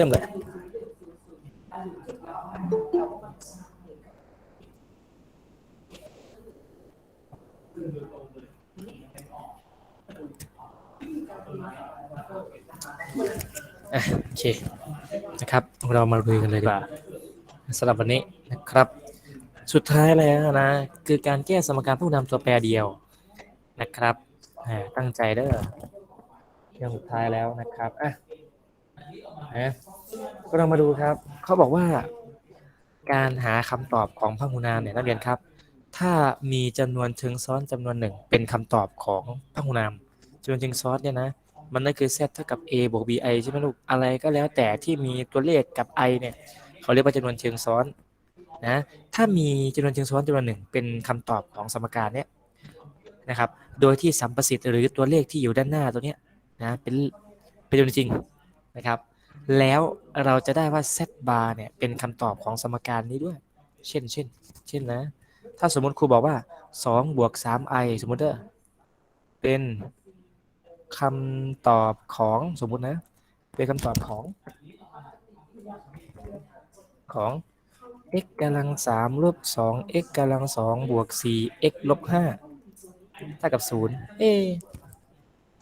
ริ่มเลยอะโอเคนะครับ เรามาลุยกันเลยดีกว่าสำหรับวันนี้นะครับ สุดท้ายแล้วนะ คือการแก้สมการผู้นำตัวแปรเดียวนะครับอ่าตั้งใจเด้อเรื่องสุดท้ายแล้วนะครับอะนะ ก็เรามาดูครับ เขาบอกว่าการหาคำตอบของพหูนามเนี่ยนักเรียนครับ ถ้ามีจำนวนเชิงซ้อนจำนวนหนึ่งเป็นคำตอบของพหูนามจำนวนเชิงซ้อนเนี่ยนะมันก็คือ z เท่ากับ a บวก bi ใช่ไหมลูกอะไรก็แล้วแต่ที่มีตัวเลขกับ i เนี่ยเขาเรียกว่าจำนวนเชิงซ้อนนะถ้ามีจำนวนเชิงซ้อนจำนวนหนึ่งเป็นคำตอบของสมการเนี่ยนะครับโดยที่สัมประสิทธิ์หรือตัวเลขที่อยู่ด้านหน้าตัวเนี้ยนะเป็นเป็นจำนวนจริงนะครับ แล้วเราจะได้ว่า z bar เนี่ยเป็นคำตอบของสมการนี้ด้วย เช่น เช่น เช่นนะ ถ้าสมมติครูบอกว่า 2 บวก 3i สมมติเด้อเป็นคำตอบของสมมตินะ เป็นคำตอบของ ของ x กำลัง3ลบ2 x กำลัง2บวก4 x ลบ5เท่ากับ 0 เอ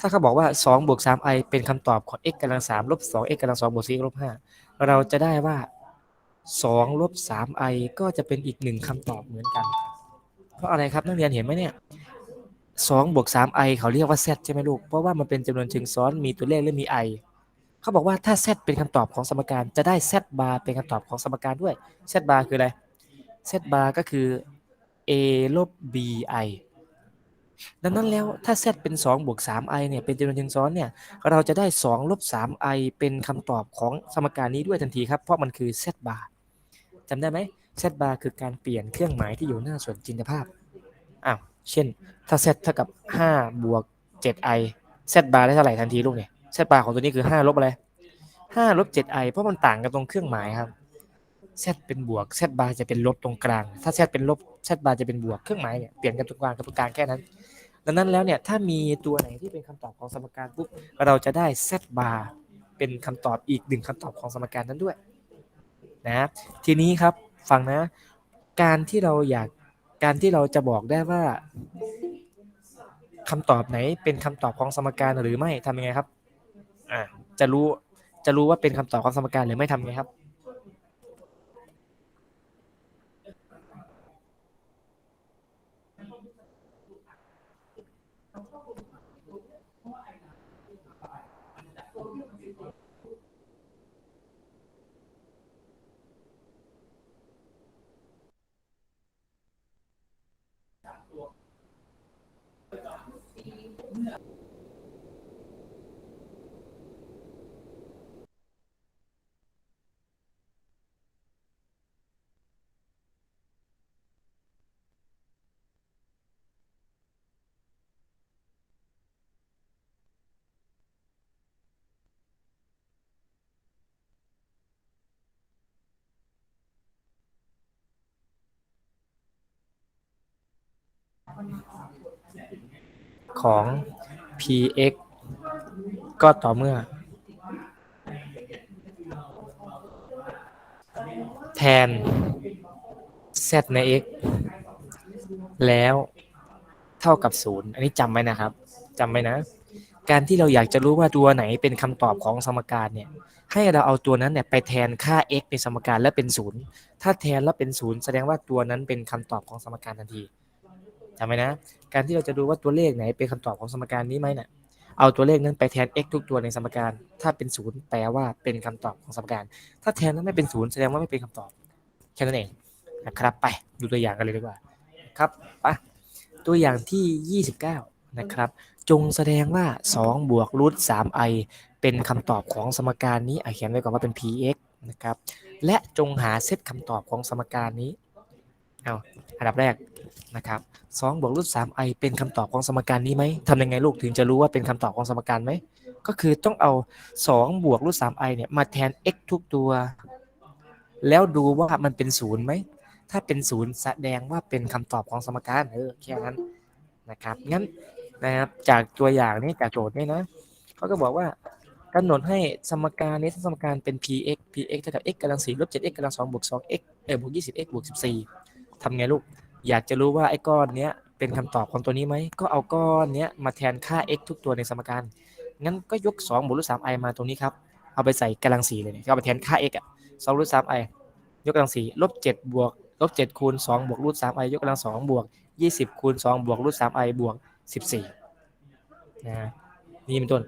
ถ้าเขาบอกว่า2บวก 3i เป็นคำตอบของ x กำลัง3ลบ2 x กำลัง2บวก4 x ลบ5เราจะได้ว่า2ลบ 3i ก็จะเป็นอีกหนึ่งคำตอบเหมือนกัน เพราะอะไรครับนักเรียนเห็นไหมเนี่ย2บวก 3i เขาเรียกว่า z ใช่ไหมลูก เพราะว่ามันเป็นจำนวนเชิงซ้อนมีตัวเลขและมี i เขาบอกว่าถ้า z เป็นคำตอบของสมการจะได้ z bar เป็นคำตอบของสมการด้วย z bar คืออะไร z bar ก็คือ a ลบ bi ดังนั้นแล้วถ้า z เป็น2บวก 3i เนี่ยเป็นจำนวนเชิงซ้อนเนี่ยเราจะได้2ลบ 3i เป็นคำตอบของสมการนี้ด้วยทันทีครับ เพราะมันคือ z bar จำได้ไหม z bar คือการเปลี่ยนเครื่องหมายที่อยู่หน้าส่วนจินตภาพอ้าวเช่นถ้า z เท่ากับ5บวก 7i z bar ได้เท่าไหร่ทันทีลูกเนี่ย z bar ของตัวนี้คือ5ลบอะไร5ลบ 7i เพราะมันต่างกันตรงเครื่องหมายครับ z เป็นบวก z bar จะเป็นลบตรงกลาง ถ้า z เป็นลบ z bar จะเป็นบวก เครื่องหมายเนี่ยเปลี่ยนกันตรงกลางกับตรงกลางแค่นั้น ดังนั้นแล้วเนี่ยถ้ามีตัวไหนที่เป็นคำตอบของสมการปุ๊บเราจะได้ z bar เป็นคำตอบอีกหนึ่งคำตอบของสมการนั้นด้วยนะทีนี้ครับฟังนะ การที่เราอยากการที่เราจะบอกได้ว่าคำตอบไหนเป็นคำตอบของสมการหรือไม่ทำยังไงครับอ่าจะรู้จะรู้ว่าเป็นคำตอบของสมการหรือไม่ทำไงครับ ของ px ก็ต่อเมื่อ แทน z ใน x แล้วเท่ากับ 0 อันนี้จำไว้นะครับจำไว้นะ การที่เราอยากจะรู้ว่าตัวไหนเป็นคำตอบของสมการเนี่ย ให้เราเอาตัวนั้นเนี่ยไปแทนค่า x ในสมการแล้วเป็น 0 ถ้าแทนแล้วเป็น 0 แสดงว่าตัวนั้นเป็นคำตอบของสมการทันที จำไว้นะ การที่เราจะดูว่าตัวเลขไหนเป็นคำตอบของสมการนี้ไหมเนี่ยเอาตัวเลขนั้นไปแทน x ทุกตัวในสมการ ถ้าเป็น0แปลว่าเป็นคำตอบของสมการ ถ้าแทนนั้นไม่เป็น0แสดงว่าไม่เป็นคำตอบแค่นั้นเองนะครับ ไปดูตัวอย่างกันเลยดีกว่าครับไปตัวอย่างที่ 29 นะครับ จงแสดงว่า 2 บวกรูท 3i เป็นคำตอบของสมการนี้อะเขียนไว้ก่อนว่าเป็น px นะครับ และจงหาเซตคำตอบของสมการนี้ เอาอันดับแรกนะครับ2บวกรูท 3i เป็นคำตอบของสมการนี้ไหมทำยังไงลูกถึงจะรู้ว่าเป็นคำตอบของสมการไหม ก็คือต้องเอา2บวกรูท 3i เนี่ยมาแทน x ทุกตัว แล้วดูว่ามันเป็นศูนย์ไหม ถ้าเป็นศูนย์แสดงว่าเป็นคำตอบของสมการเออแค่นั้นนะครับ งั้นนะครับจากตัวอย่างนี้จากโจทย์นี้นะเขาก็บอกว่ากำหนดให้สมการนี้สมการเป็น px px เท่ากับ x กำลัง4ลบ 7x กำลัง2บวก 2x เออบวก 20x บวก14 ทำไงลูก อยากจะรู้ว่าไอ้ก้อนเนี้ยเป็นคำตอบของตัวนี้ไหม ก็เอาก้อนเนี้ยมาแทนค่า x ทุกตัวในสมการ งั้นก็ยก2บวกรูท 3i มาตรงนี้ครับ เอาไปใส่กำลัง4เลยเนี่ยก็เอาไปแทนค่า x อะ2รูท 3i ยกกำลัง4ลบ7บวกลบ7คูณ2บวกรูท 3i ยกกำลัง2บวก20คูณ2บวกรูท 3i บวก14นะนี่เป็นต้น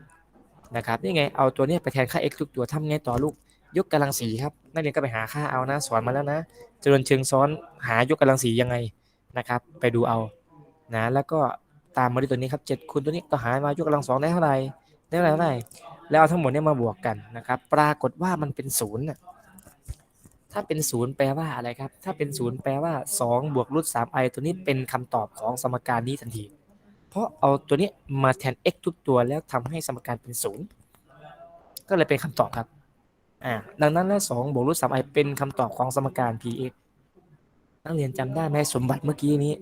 นะครับนี่ไงเอาตัวนี้ไปแทนค่า x ทุกตัวทำไงต่อลูก ยกกำลังสีครับ นักเรียนก็ไปหาค่าเอานะสอนมาแล้วนะจรวนเชิงซ้อนหายกกำลังสียังไงนะครับ ไปดูเอานะแล้วก็ตามมาด้วยตัวนี้ครับ7คูณตัวนี้ก็หามายกกำลังสองได้เท่าไหร่ได้เท่าไหร่แล้วเอาทั้งหมดเนี้มาบวกกันนะครับ ปรากฏว่ามันเป็นศูนย์ถ้าเป็นศูนย์แปลว่าอะไรครับ ถ้าเป็นศูนย์แปลว่า2บวกรูท 3i ตัวนี้เป็นคำตอบของสมการนี้ทันที เพราะเอาตัวนี้มาแทน x ทุกตัวแล้วทำให้สมการเป็นศูนย์ก็เลยเป็นคำตอบครับ อ่าดังนั้นแล้วสองบวกรูทสามไอเป็นคำตอบของสมการ px นักเรียนจำได้ไหมสมบัติเมื่อกี้นี้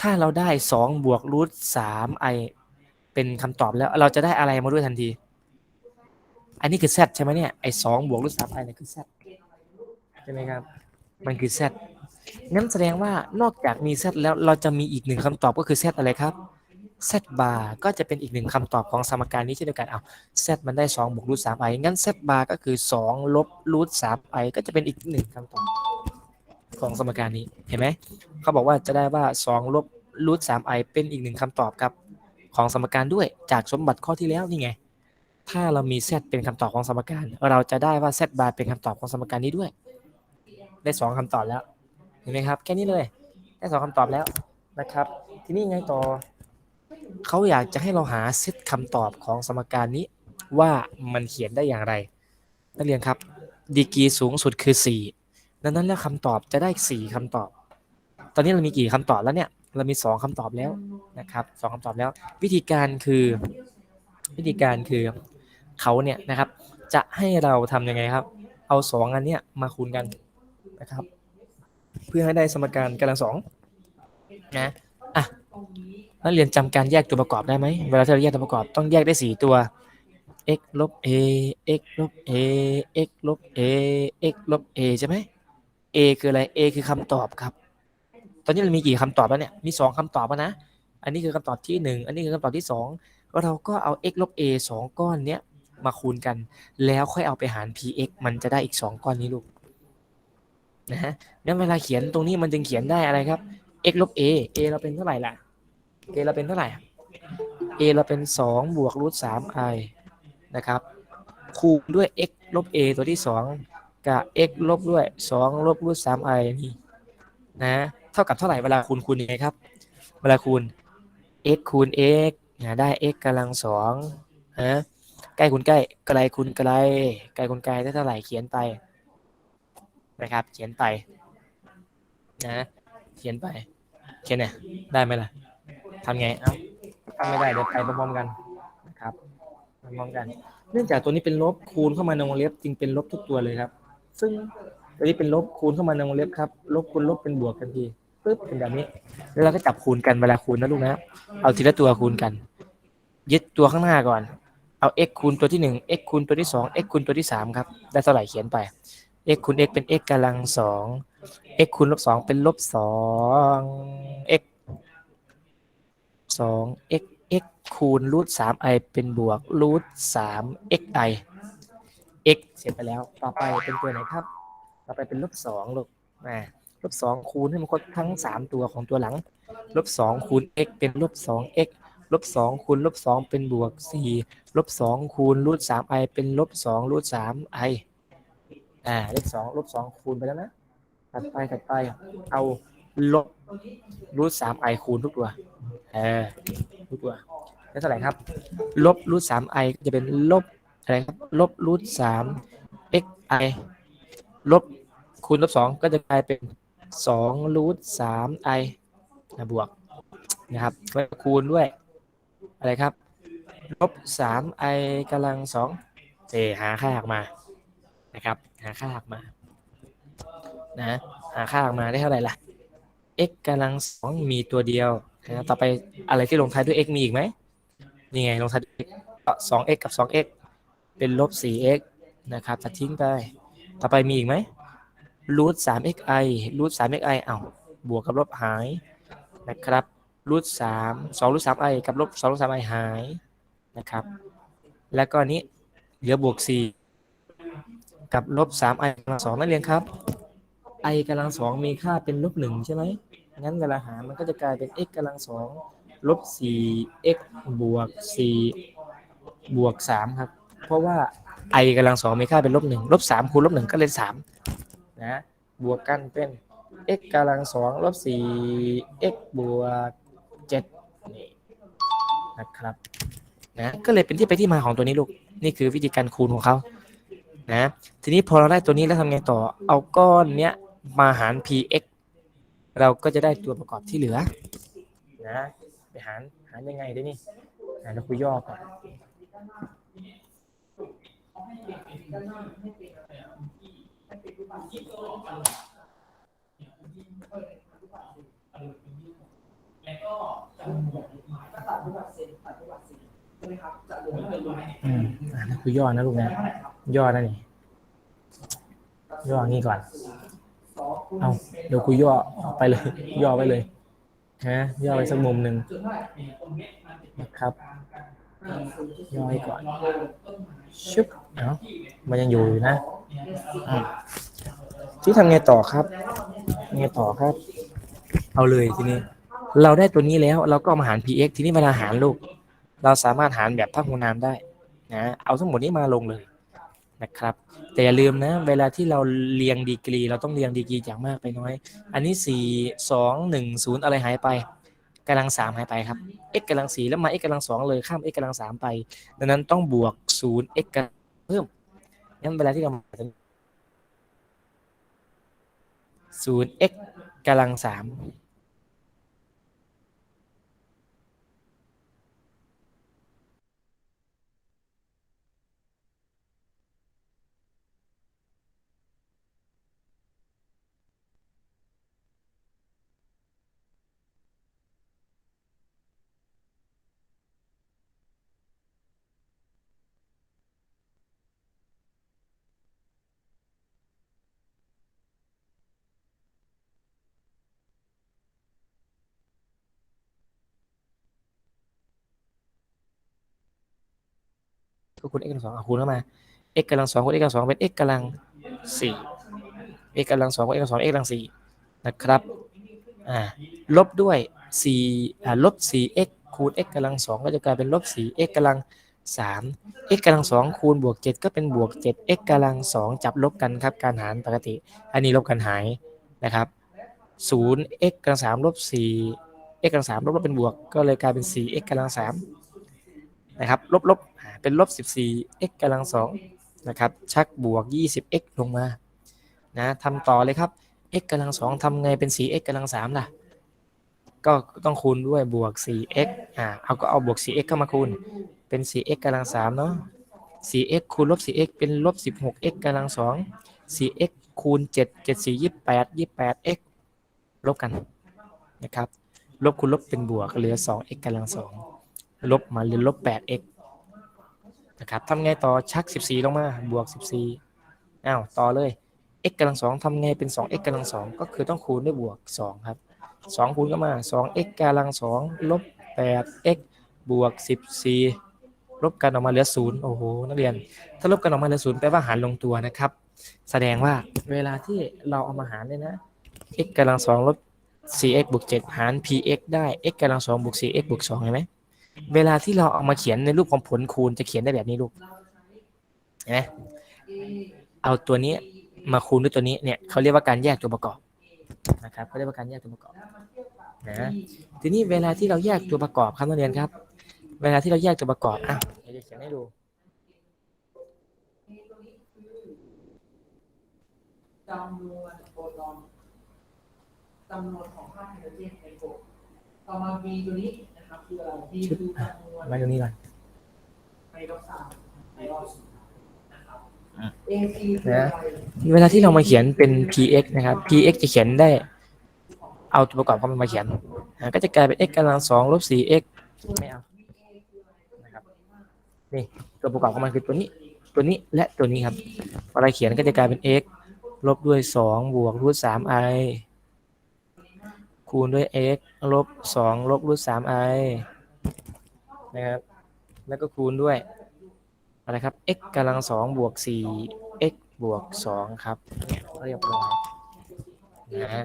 ถ้าเราได้สองบวกรูทสามไอเป็นคำตอบแล้วเราจะได้อะไรมาด้วยทันที อันนี้คือ z ใช่ไหมเนี่ยไอสองบวกรูทสามไอเนี่ยคือ z ใช่ไหมครับ มันคือ z งั้นแสดงว่านอกจากมี z แล้วเราจะมีอีกหนึ่งคำตอบก็คือ z อะไรครับ z bar ก็จะเป็นอีกหนึ่งคำตอบของสมการนี้เช่นเดียวกันเอา z มันได้2บวกรูท3 i งั้น z bar ก็คือ2ลบรูท3 i ก็จะเป็นอีกหนึ่งคำตอบของสมการนี้เห็นไหมเขาบอกว่าจะได้ว่า2ลบรูท3 i เป็นอีกหนึ่งคำตอบครับของสมการด้วยจากสมบัติข้อที่แล้วนี่ไง ถ้าเรามี z เป็นคำตอบของสมการ เราจะได้ว่า z bar เป็นคำตอบของสมการนี้ด้วย ได้สองคำตอบแล้วเห็นไหมครับ แค่นี้เลย ได้สองคำตอบแล้วนะครับ ทีนี้ไงต่อ เขาอยากจะให้เราหาเซตคำตอบของสมการนี้ว่ามันเขียนได้อย่างไร นักเรียนครับ ดีกรีสูงสุดคือ 4 ดังนั้นแล้วคำตอบจะได้ 4คำตอบ ตอนนี้เรามีกี่คำตอบแล้วเนี่ย เรามี 2คำตอบแล้วนะครับสองคำตอบแล้ว วิธีการคือวิธีการคือเขาเนี่ยนะครับ จะให้เราทำยังไงครับ เอา 2 อันเนี้ยมาคูณกันนะครับ เพื่อให้ได้สมการกำลังสองนะอะ นักเรียนจำการแยกตัวประกอบได้ไหมเวลาที่เราแยกตัวประกอบต้องแยกได้สี่ตัว x ลบ a x ลบ a x ลบ a x ลบ a ใช่ไหม a คืออะไร a คือคำตอบครับ ตอนนี้เรามีกี่คำตอบแล้วเนี่ย มีสองคำตอบแล้วนะ อันนี้คือคำตอบที่หนึ่งอันนี้คือคำตอบที่สองเราก็เอา x ลบ a สองก้อนเนี้ยมาคูณกัน แล้วค่อยเอาไปหาร px มันจะได้อีกสองก้อนนี้ลูกนะฮะงั้นเวลาเขียนตรงนี้มันจึงเขียนได้อะไรครับ x ลบ a a เราเป็นเท่าไหร่ล่ะ a เราเป็นเท่าไหร่ a เราเป็น 2 บวกรูท3 i นะครับ คูณด้วย x ลบ a ตัวที่ 2 กับ x ลบด้วย 2 ลบรูท3 i นี่นะ เท่ากับเท่าไหร่เวลาคูณคูณยังไงครับ เวลาคูณ x คูณ x นะได้ x กำลังสองนะใกล้คูณใกล้ไกลคูณไกลไกลคูณไกลได้เท่าไหร่เขียนไปนะครับ เขียนไปนะเขียนไปเขียนเนี่ยได้ไหมล่ะ ทำไง เอ้าทำไม่ได้เดี๋ยวไปพร้อมๆกันนะครับพร้อมๆกัน เนื่องจากตัวนี้เป็นลบคูณเข้ามาในวงเล็บจึงเป็นลบทุกตัวเลยครับ ซึ่งตัวนี้เป็นลบคูณเข้ามาในวงเล็บครับ ลบคูณลบเป็นบวกกันทีปึ๊บเป็นแบบนี้ แล้วเราก็จับคูณกันเวลาคูณนะลูกนะ เอาทีละตัวคูณกัน ยึดตัวข้างหน้าก่อน เอา x คูณตัวที่หนึ่ง x คูณตัวที่สอง x คูณตัวที่สามครับ ได้เท่าไหร่เขียนไป x คูณ x เป็น x กำลังสอง x คูณลบสองเป็นลบสอง x สอง x x คูณรูทสาม i เป็นบวกรูทสาม x i x เสร็จไปแล้ว ต่อไปเป็นตัวไหนครับ ต่อไปเป็นลบสองลูกนะลบสองคูณให้มันครบทั้งสามตัวของตัวหลัง ลบสองคูณ x เป็นลบสอง x ลบสองคูณลบสองเป็นบวกสี่ลบสองคูณรูทสาม i เป็นลบสองรูทสาม i อ่า เลขสองลบสองคูณไปแล้วนะ ถัดไปถัดไป เอา ลบรูทสาม i คูณทุกตัว เออ ทุกตัวได้เท่าไหร่ครับ ลบรูทสาม i จะเป็นลบอะไรครับ ลบรูทสาม x i ลบคูณลบสองก็จะกลายเป็นสองรูทสาม i นะบวกนะครับไว้วคูณด้วย อะไรครับ ลบสาม i กำลังสองเอหาค่าออกมา นะครับ หาค่าออกมา นะ หาค่าออกมาได้เท่าไหร่ล่ะ x กำลังสองมีตัวเดียวนะต่อไปอะไรที่ลงท้ายด้วย x มีอีกไหมนี่ไงลงท้ายด้วยสอง x กับสอง x เป็นลบ 4x นะครับตัดทิ้งไป ต่อไปมีอีกไหมรูท 3xi รูท 3xi เอาบวกกับลบหายนะครับรูท3 2รูท 3i กับลบ2รูท 3i หายนะครับ แล้วก็นี้เหลือบวก4กับลบ 3i กำลังสองนั่นเรียนครับ i กำลังสองมีค่าเป็นลบหนึ่งใช่ไหมงั้นเวลาหารมันก็จะกลายเป็น x กำลังสองลบ 4x บวก4บวก3ครับ เพราะว่า i กำลังสองมีค่าเป็นลบหนึ่งลบสามคูณลบหนึ่งก็เลยสามนะบวกกันเป็น x กำลังสองลบสี่ x บวกเจ็ดนี่นะครับนะก็เลยเป็นที่ไปที่มาของตัวนี้ลูก นี่คือวิธีการคูณของเขานะทีนี้พอเราได้ตัวนี้แล้วทำไงต่อ เอาก้อนเนี้ย มาหาร px เราก็จะได้ตัวประกอบที่เหลือนะไปหารหารยังไงได้นี่อะเราคุยย่อก่อนอืมอ่านั่นคือย่อนะลูกนะย่อนะนี่ย่องนี้ก่อน เอาเดี๋ยวคุยย่อไปเลย ย่อไปเลยฮะย่อไปสักมุมหนึ่งนะครับย่อให้ก่อนชึบเอาะมันยังอยู่อยู่นะที่ทำไงต่อครับไงต่อครับ เอาเลยทีนี้ เราได้ตัวนี้แล้วเราก็เอามาหาร px ทีนี้เวลาหารลูก เราสามารถหารแบบพหูนามได้นะเอาทั้งหมดนี้มาลงเลย นะครับแต่อย่าลืมนะเวลาที่เราเรียงดีกรี เราต้องเรียงดีกรีจากมากไปน้อย อันนี้สี่สองหนึ่งศูนย์อะไรหายไปกำลังสามหายไปครับ x กำลังสี่แล้วมา x กำลังสองเลยข้าม x กำลังสามไป ดังนั้นต้องบวกศูนย์ x กเพิ่มงั้นเวลาที่เราศูนย์ x กำลังสาม ก็คูณ x กำลังสองเอาคูณเข้ามา x กำลังสองคูณ x กำลังสองเป็น x กำลังสี่ x กำลังสองคูณ x กำลังสอง x กำลังสี่นะครับอ่าลบด้วยสี่อ่าลบสี่ x คูณ x กำลังสองก็จะกลายเป็นลบสี่ x กำลังสาม x กำลังสองคูณบวกเจ็ดก็เป็นบวกเจ็ด x กำลังสองจับลบกันครับการหารปกติ อันนี้ลบกันหายนะครับศูนย์ x กำลังสามลบสี่ x กำลังสามลบลบเป็นบวก ก็เลยกลายเป็นสี่ x กำลังสามนะครับลบลบ เป็นลบสิบสี่ x กำลังสองนะครับ ชักบวกยี่สิบ x ลงมา นะทำต่อเลยครับ x กำลังสองทำไงเป็นสี่ x กำลังสามล่ะ ก็ต้องคูณด้วยบวก 4x อ่า เอาก็เอาบวก 4x เข้ามาคูณ เป็น 4x กำลัง3เนาะ 4x คูณลบ 4x เป็นลบ 16x กำลัง2 4x คูณ 7 7 4 28 28x ลบกันนะครับ ลบคูณลบเป็นบวกเหลือ 2x กำลัง 2 ลบมาเหลือลบ 8x นะครับทำไงต่อชัก 14 ลงมาบวก 14อ้าวต่อเลย x กำลัง2ทำไงเป็น 2x กำลัง2ก็คือต้องคูณด้วยบวก 2 ครับสองคูณก็มาสอง x กำลังสองลบแปด x บวกสิบสี่ลบกันออกมาเหลือศูนย์โอ้โห นักเรียน ถ้าลบกันออกมาเหลือศูนย์แปลว่าหารลงตัวนะครับ แสดงว่าเวลาที่เราเอามาหารเนี่ยนะ x กำลังสองลบ 4x บวก 7 หาร px ได้ x กำลังสองบวก 4x บวก2เห็นไหม เวลาที่เราเอามาเขียนในรูปของผลคูณจะเขียนได้แบบนี้ลูกเห็นไหมเอาตัวนี้มาคูณด้วยตัวนี้เนี่ยเขาเรียกว่าการแยกตัวประกอบนะครับเขาเรียกว่าการแยกตัวประกอบนะทีนี้เวลาที่เราแยกตัวประกอบครับนักเรียนครับ เวลาที่เราแยกตัวประกอบอะเดี๋ยวจะเขียนให้ดูจำนวนโปรตอนจำนวนของธาตุไฮโดรเจนในกรดต่อมา B ตัวนี้ ครับคืออะไร B คือจำนวนไว้ตรงนี้ก่อนไฮดรอกไซด์ไฮดรอกไซด์นะครับอะ AC คืออะไรเวลาที่เรามาเขียนเป็น px นะครับ px จะเขียนได้ เอาตัวประกอบเข้ามาเขียนอะก็จะกลายเป็น x กำลังสองลบ 4x ไม่เอา นะครับ นี่ตัวประกอบของมันคือตัวนี้ ตัวนี้และตัวนี้ครับเวลาเขียนก็จะกลายเป็น x ลบด้วย2บวกรูท 3i คูณด้วย x ลบ2ลบรูท 3i นะครับ แล้วก็คูณด้วย อะไรครับ x กำลัง2บวก4 x บวก2ครับ เรียบร้อยนะ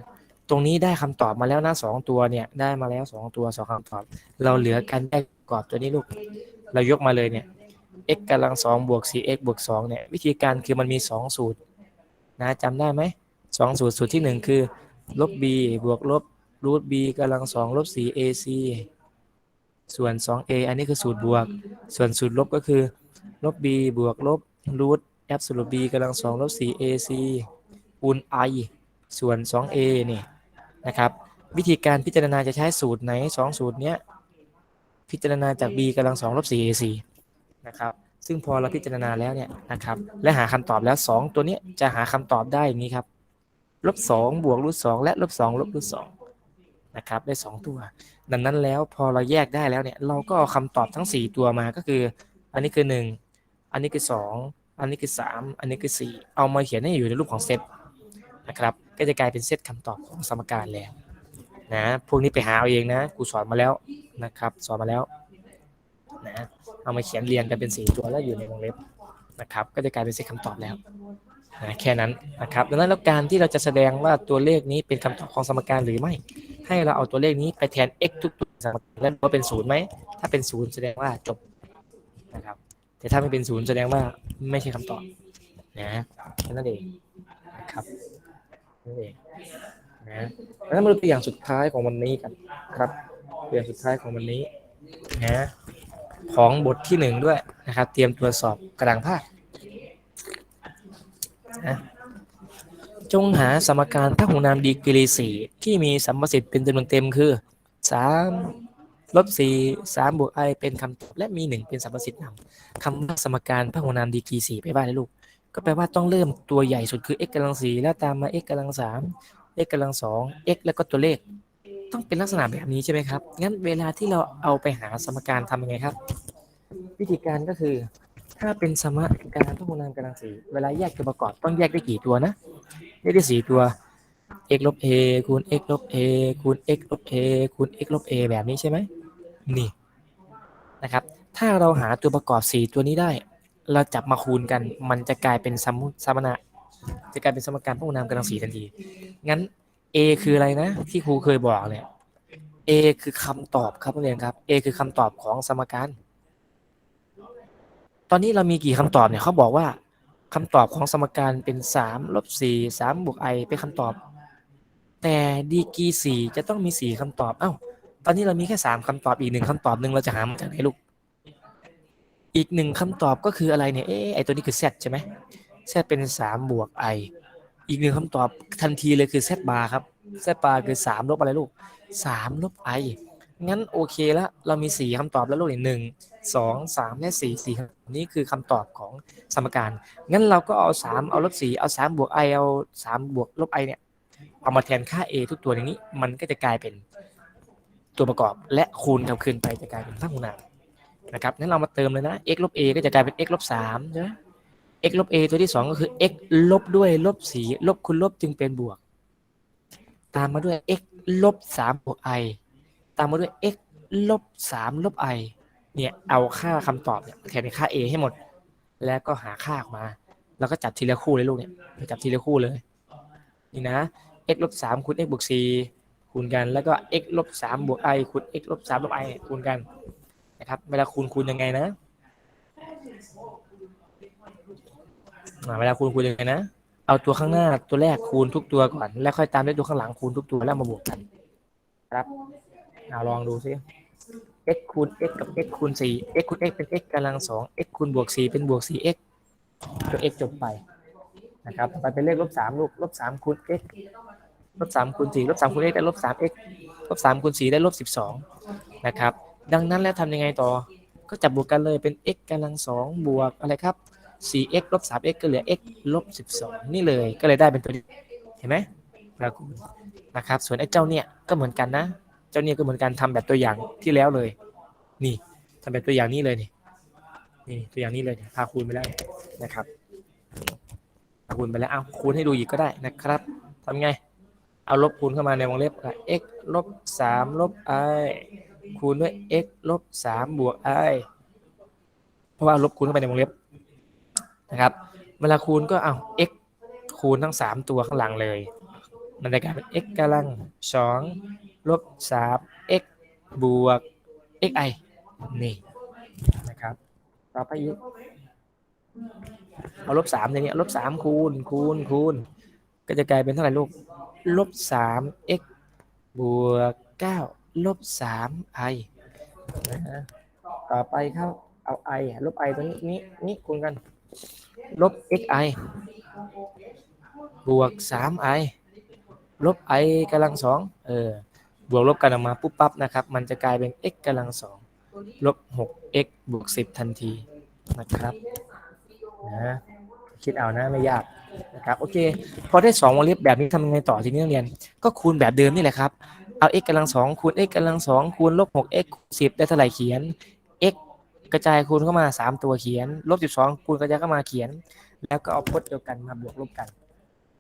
ตรงนี้ได้คำตอบมาแล้วนะสองตัวเนี่ย ได้มาแล้ว2ตัวสองคำตอบ เราเหลือกันได้กรอบตัวนี้ลูก เรายกมาเลยเนี่ย x กำลัง2บวก 4x บวก2เนี่ย วิธีการคือมันมี 2 สูตรนะจำได้ไหมสองสูตร สูตรที่ 1 คือ ลบ b บวกลบ รูท b กำลัง2ลบ 4ac ส่วน 2a อันนี้คือสูตรบวก ส่วนสูตรลบก็คือ ลบ b บวกลบรูท absolute b กำลัง2ลบ 4ac คูณ i ส่วน 2a นี่นะครับ วิธีการพิจารณาจะใช้สูตรไหน 2 สูตรเนี้ย พิจารณาจาก b กำลัง2ลบ 4ac นะครับ ซึ่งพอเราพิจารณาแล้วเนี่ยนะครับ และหาคำตอบแล้ว 2 ตัวเนี้ยจะหาคำตอบได้อย่างนี้ครับ ลบ 2 บวกรูท 2 และลบ 2 ลบรูท 2 นะครับได้ 2 ตัว ดังนั้นแล้วพอเราแยกได้แล้วเนี่ยเราก็เอาคำตอบทั้ง 4 ตัวมาก็คือ อันนี้คือ 1 อันนี้คือ 2 อันนี้คือ 3 อันนี้คือ 4 เอามาเขียนให้อยู่ในรูปของเซตนะครับก็จะกลายเป็นเซตคำตอบของสมการแล้วนะพวกนี้ไปหาเอาเองนะกูสอนมาแล้วนะครับสอนมาแล้วนะเอามาเขียนเรียงกันเป็นสี่ตัวแล้วอยู่ในวงเล็บนะครับก็จะกลายเป็นเซตคำตอบแล้วนะแค่นั้นนะครับดังนั้นแล้วการที่เราจะแสดงว่าตัวเลขนี้เป็นคำตอบของสมการหรือไม่ ให้เราเอาตัวเลขนี้ไปแทน x ทุกตัวสมการแล้วว่าเป็นศูนย์ไหม ถ้าเป็นศูนย์แสดงว่าจบนะครับ แต่ถ้าไม่เป็นศูนย์แสดงว่าไม่ใช่คำตอบนะนั่นเองนะครับนั่นเองนะแล้วมาดูตัวอย่างสุดท้ายของวันนี้กันครับตัวอย่างสุดท้ายของวันนี้นะของบทที่หนึ่งด้วยนะครับ เตรียมตรวจสอบกระดางภาคนะ จงหาสมการพหุนามดีกรีสี่ที่มีสัมประสิทธิ์เป็นจำนวนเต็มคือสามลบสี่สามบวกไอเป็นคำตอบและมีหนึ่งเป็นสัมประสิทธิ์นำคำว่าสมการพหุนามดีกรีสี่ไปว่าอะไรลูก ก็แปลว่าต้องเริ่มตัวใหญ่สุดคือ x กำลังสี่แล้วตามมา x กำลังสาม x กำลังสอง x แล้วก็ตัวเลข ต้องเป็นลักษณะแบบนี้ใช่ไหมครับ งั้นเวลาที่เราเอาไปหาสมการทำยังไงครับ วิธีการก็คือ ถ้าเป็นสมการพหุนามกำลังสี่เวลาแยกตัวประกอบต้องแยกได้กี่ตัวนะ ได้สี่ตัว x ลบ a คูณ x ลบ a คูณ x ลบ a คูณ x ลบ a แบบนี้ใช่ไหมนี่นะครับ ถ้าเราหาตัวประกอบสี่ตัวนี้ได้ เราจับมาคูณกัน มันจะกลายเป็นสมุสมณะจะกลายเป็นสมการพหุนามกำลังสีทันที งั้น A คืออะไรนะ ที่ครูเคยบอกเนี่ย A คือคำตอบครับนักเรียนครับ A คือคำตอบของสมการ ตอนนี้เรามีกี่คำตอบเนี่ยเขาบอกว่า คำตอบของสมการเป็น3ลบ4 3บวก i เป็นคำตอบ แต่ดีกี4จะต้องมี 4คำตอบ เอ้า ตอนนี้เรามีแค่ 3คำตอบอีกหนึ่งคำตอบหนึ่งเราจะหามาจากไหนลูก อีกหนึ่งคำตอบก็คืออะไรเนี่ย เอ๊ไอตัวนี้คือ z ใช่ไหม z เป็น3บวก i อีกหนึ่งคำตอบทันทีเลยคือ z bar ครับ z bar คือ 3 ลบอะไรลูก 3 ลบ i งั้นโอเคแล้วเรามี4คำตอบแล้วลูกหนึ่งสองสามและสี่สี่นี่คือคำตอบของสมการงั้นเราก็เอา3เอาลบ4เอา3บวก i เอา3บวกลบ i เนี่ยเอามาแทนค่า a ทุกตัวอย่างนี้ มันก็จะกลายเป็นตัวประกอบและคูณกับคืนไปจะกลายเป็นพหุนามนะครับงั้นเรามาเติมเลยนะ x ลบ a ก็จะกลายเป็น x ลบ3ใช่ไหม x ลบ a ตัวที่ 2 ก็คือ x ลบด้วยลบ4ลบคูณลบจึงเป็นบวก ตามมาด้วย x ลบ3บวก i ตามมาด้วย x ลบ3ลบ i เนี่ยเอาค่าคำตอบเนี่ยแทนในค่า a ให้หมด แล้วก็หาค่าออกมา แล้วก็จับทีละคู่เลยลูกเนี่ยจับทีละคู่เลย นี่นะ x ลบ3คูณ x บวก4คูณกัน แล้วก็ x ลบ3บวก i คูณ x ลบ3ลบ i คูณกันนะครับ เวลาคูณคูณยังไงนะเวลาคูณคูณยังไงนะ เอาตัวข้างหน้าตัวแรกคูณทุกตัวก่อน แล้วค่อยตามด้วยตัวข้างหลังคูณทุกตัวแล้วมาบวกกัน ครับ เอาลองดูซิ x คูณ x กับ x คูณ 4 x คูณ x เป็น x กำลัง 2 x คูณบวก 4 เป็นบวก 4x ตัว x จบไปนะครับต่อไปเป็นเลขลบ 3 ลูกลบ 3 คูณ x ลบ 3 คูณ 4 ลบ 3 คูณ x ได้ลบ 3x ลบ 3 คูณ 4 ได้ลบ 12 นะครับ ดังนั้นแล้วทำยังไงต่อ ก็จับบวกกันเลยเป็น x กำลัง 2 บวกอะไรครับ 4x ลบ 3x ก็เหลือ x ลบ 12 นี่เลย ก็เลยได้เป็นตัวนี้เห็นไหมเราคูณนะครับ ส่วนไอ้เจ้าเนี่ยก็เหมือนกันนะ จ้าเนี่ยก็เหมือนกันทำแบบตัวอย่างที่แล้วเลย นี่ทำแบบตัวอย่างนี้เลยนี่นี่ตัวอย่างนี้เลยพาคูณไปแล้วนะครับพาคูณไปแล้วเอาคูณให้ดูอีกก็ได้นะครับทำไง เอาลบคูณเข้ามาในวงเล็บ x ลบสามลบ i คูณด้วย x ลบสามบวก i เพราะว่าลบคูณเข้าไปในวงเล็บนะครับ เวลาคูณก็เอา x คูณทั้งสามตัวข้างหลังเลย มันจะกลายเป็น x กำลังสอง ลบสาม x บวก xi นี่นะครับ ต่อไปอีก เอาลบสามอย่างนี้ลบสามคูณคูณคูณก็จะกลายเป็นเท่าไหร่ลูก ลบสาม x บวกเก้าลบสาม i นะฮะต่อไปครับเอา i ลบ i ตัวนี้นี้นี้คูณกัน ลบ xi บวกสาม i ลบ i กำลังสองเออ บวกลบกันออกมาปุ๊บปั๊บนะครับ มันจะกลายเป็น x กำลังสองลบหก x บวกสิบทันทีนะครับนะคิดเอานะไม่ยากนะครับโอเคพอได้สองวงเล็บแบบนี้ทำยังไงต่อทีนี้นักเรียน ก็คูณแบบเดิมนี่แหละครับ เอา x กำลังสองคูณ x กำลังสองคูณลบหก x คูณสิบได้เท่าไหร่เขียน x กระจายคูณเข้ามาสามตัวเขียนลบสิบสองคูณกระจายเข้ามาเขียน แล้วก็เอาพจน์เดียวกันมาบวกลบกัน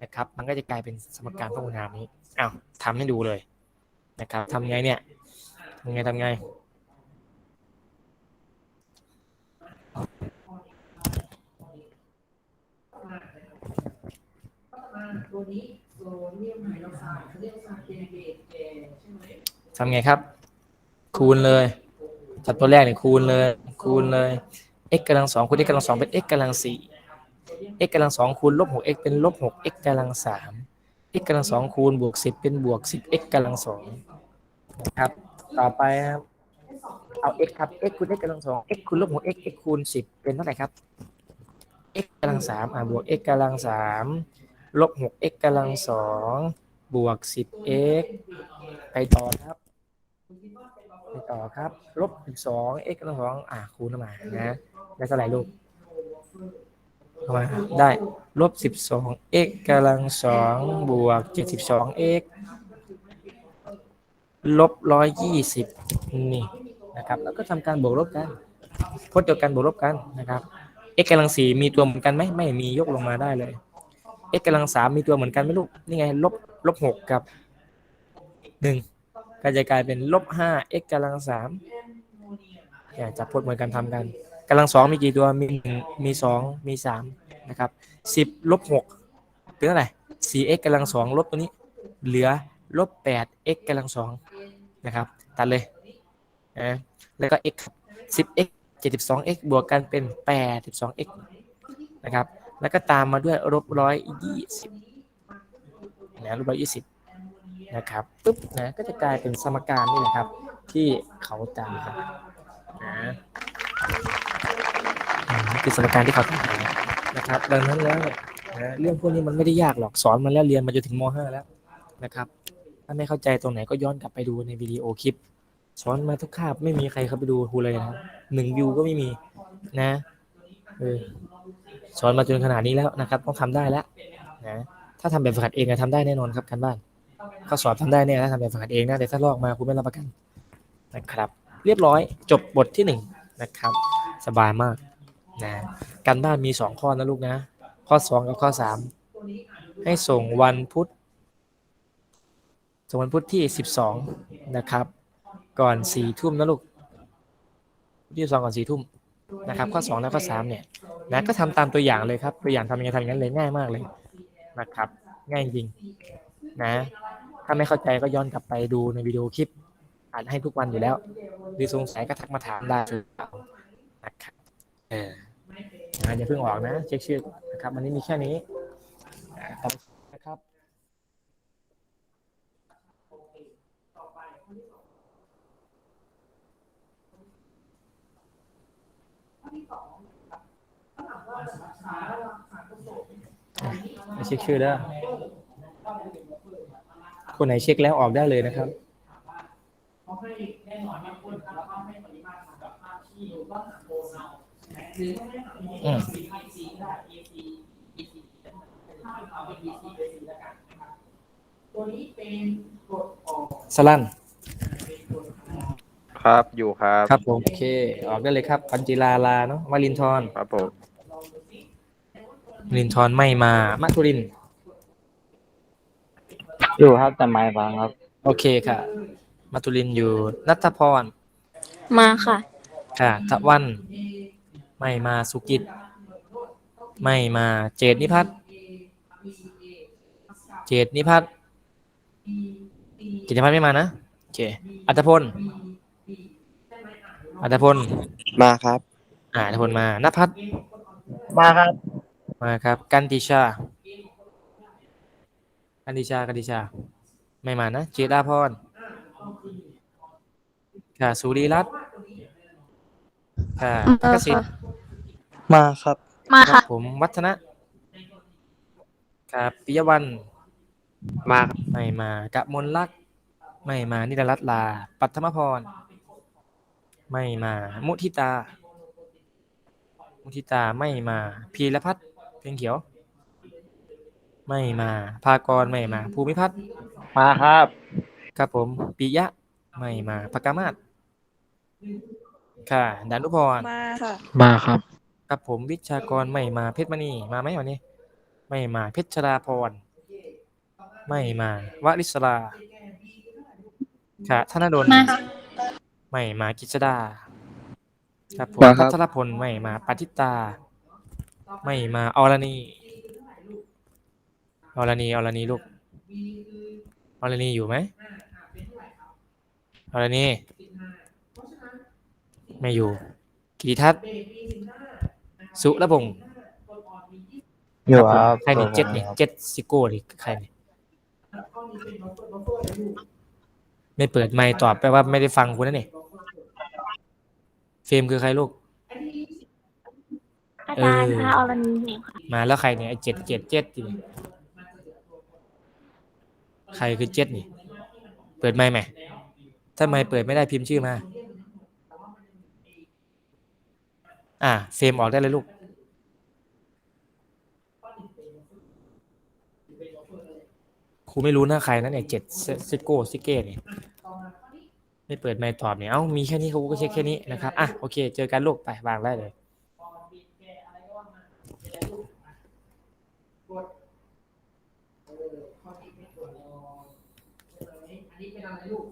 นะครับ มันก็จะกลายเป็นสมการพหุนามนี้อ้าวทำให้ดูเลย นะครับทำไงเนี่ยทำไงทำไงทำไงครับ คูณเลยจับตัวแรกเนี่ยคูณเลย คูณเลย x กำลังสองคูณ x กำลังสองเป็น x กำลังสี่ x กำลังสองคูณลบหก x เป็นลบหก x กำลังสาม x กำลังสองคูณบวกสิบเป็นบวกสิบ x กำลังสองนะครับ ต่อไปครับ เอา x ครับ x คูณ x กำลังสอง x คูณลบหก x x คูณสิบเป็นเท่าไหร่ครับ x กำลังสามอ่าบวก x กำลังสามลบหก x กำลังสองบวกสิบ x ไปต่อครับไปต่อครับ ลบสิบสอง x กำลังสองอ่าคูณเข้ามานะได้เท่าไหร่ลูก เข้ามาได้ลบสิบสอง x กำลังสองบวกเจ็ดสิบสอง x ลบร้อยยี่สิบนี่นะครับ แล้วก็ทำการบวกลบกันพจน์เดียวกันบวกลบกันนะครับ x กำลังสี่มีตัวเหมือนกันไหมไม่มียกลงมาได้เลย x กำลังสามมีตัวเหมือนกันไหมลูกนี่ไงลบลบหกกับหนึ่งก็จะกลายเป็นลบห้า x กำลังสามเนี่ยจับพจน์เหมือนกันทำกัน กำลังสองมีกี่ตัวมีหนึ่งมีสองมีสามนะครับสิบลบหกเป็นเท่าไหร่สี่ x กำลังสองลบตัวนี้ เหลือลบแปด x กำลังสองนะครับตัดเลยนะแล้วก็ x สิบ x เจ็ดสิบสอง x บวกกันเป็นแปดสิบสอง x นะครับแล้วก็ตามมาด้วยลบร้อยยี่สิบนะลบร้อยยี่สิบนะครับปุ๊บนะก็จะกลายเป็นสมการนี่แหละครับ ที่เขาตามหานะ คือสมการที่เขาตามหานะครับ ดังนั้นแล้วเนี่ยนะเรื่องพวกนี้มันไม่ได้ยากหรอกสอนมาแล้วเรียนมาจนถึงม .5 แล้วนะครับ ถ้าไม่เข้าใจตรงไหนก็ย้อนกลับไปดูในวิดีโอคลิปสอนมาทุกคาบไม่มีใครเข้าไปดูครูเลยนะหนึ่งวิวก็ไม่มีนะเออสอนมาจนขนาดนี้แล้วนะครับ ต้องทำได้แล้วนะถ้าทำแบบฝึกหัดเองอะทำได้แน่นอนครับการบ้านข้อสอบทำได้เนี่ยถ้าทำแบบฝึกหัดเองนะแต่ถ้าลอกมาคุณไม่รับประกันนะครับ เรียบร้อยจบบทที่หนึ่งนะครับ สบายมาก นะการบ้านมีสองข้อนะลูกนะ ข้อสองกับข้อสามให้ส่งวันพุธส่งวันพุธที่สิบสองนะครับ ก่อนสี่ทุ่มนะลูกที่สองก่อนสี่ทุ่มนะครับข้อสองและข้อสามเนี่ยนะก็ทำตามตัวอย่างเลยครับ ตัวอย่างทำยังไงทำอย่างนั้นเลยง่ายมากเลยนะครับ ง่ายจริงนะถ้าไม่เข้าใจก็ย้อนกลับไปดูในวิดีโอคลิปอ่านให้ทุกวันอยู่แล้วหรือสงสัยก็ทักมาถามได้นะครับเออ นะอย่าเพิ่งออกนะ เช็คชื่อก่อนนะครับวันนี้มีแค่นี้อ่าครับนะครับมาเช็คชื่อได้คนไหนเช็คแล้วออกได้เลยนะครับเขาให้แน่นอนว่าคนแล้วก็ให้ปริมาตรกับภาพที่อยู่ก็หาโบเราหรือไม่หา อืมสีไอซีก็ได้ EC EC ถ้าเอาเป็น EC ไปสีแล้วกันนะครับตัวนี้เป็นกดออกสลันเป็นกดออกคครับอยู่ครับ ครับผมโอเค ออกได้เลยครับปัญจิลาลาเนาะวาลินทรครับผมวาลินทรไม่มามัทุรินทร์อยู่ครับแต่ไม่ฟังครับ โอเคค่ะมัทุรินทร์อยู่นัทพร มาค่ะ ค่ะตะวัน ไม่มาสุกิจ ไม่มาเจดนิพัฒน์เจดนิพัฒน์เจดนิพัฒน์ไม่มานะโอเคอัตพลอัตพลมาครับอ่าอัตพลมานภัทรมาครับ มาครับ กันติชา กันติชา กันติชา ไม่มานะ เจดาพรค่ะสุริรัตน์ ค่ะมาทักษิณค่ะมาครับ มาครัค่ะบผมวัฒนะครับปิยวันมาครับไม่มากะมลลักษณ์ไม่มานิรรัตน์ลา ปัทมพร ไม่มา มุทิตา มุทิตาไม่มา พีรพัฒน์เพียงเขียว ไม่มา ภากรไม่มา ภูมิพัฒน์มาครับ ครับผมปิยะ ไม่มาภกามาศ ค่ะดานุพร มาค่ะ มาครับ ครับผมวิชากรไม่มาเพชรมณีมาไหมวันนี้ ไม่มาเพชรราพร ไม่มาวลิศราค่ะธนดลมาค่ะ ไม่มากิจดาครับผมมาครัพับ ทรพลไม่มาปาทิตา ไม่มาอรณีอรณีอรณีลูกอรณีอยู่ไหมอรณี ไม่อยู่กิติทัศน์สุรพงศ์อยู่ครับใครนี่เจ็ดนี่เจ็ดซิโก้นี่ใครนี่ไม่เปิดไมค์ตอบแปลว่าไม่ได้ฟังคุณนะนี่เฟรมคือใครลูกอาจารย์คะอรณีอยู่ค่ะมาแล้วใครเนี่ยไอ้เจ็ดเจ็ดเจ็ดนี่ใครคือเจ็ดนี่ เปิดไมค์ไหมถ้าไมค์เปิดไม่ได้พิมพ์ชื่อมา อ่าเฟรมออกได้เลยลูก ครูไม่รู้นะใครนะเนี่ยเจ็ดซิโก้ซิเก้เนี่ยไม่เปิดไมค์ตอบเนี่ย เอ้า มีแค่นี้ครูก็เช็คแค่นี้นะครับ อะ โอเค เจอกันลูกไปวางได้เลยอันนี้เป็นอะไรลูก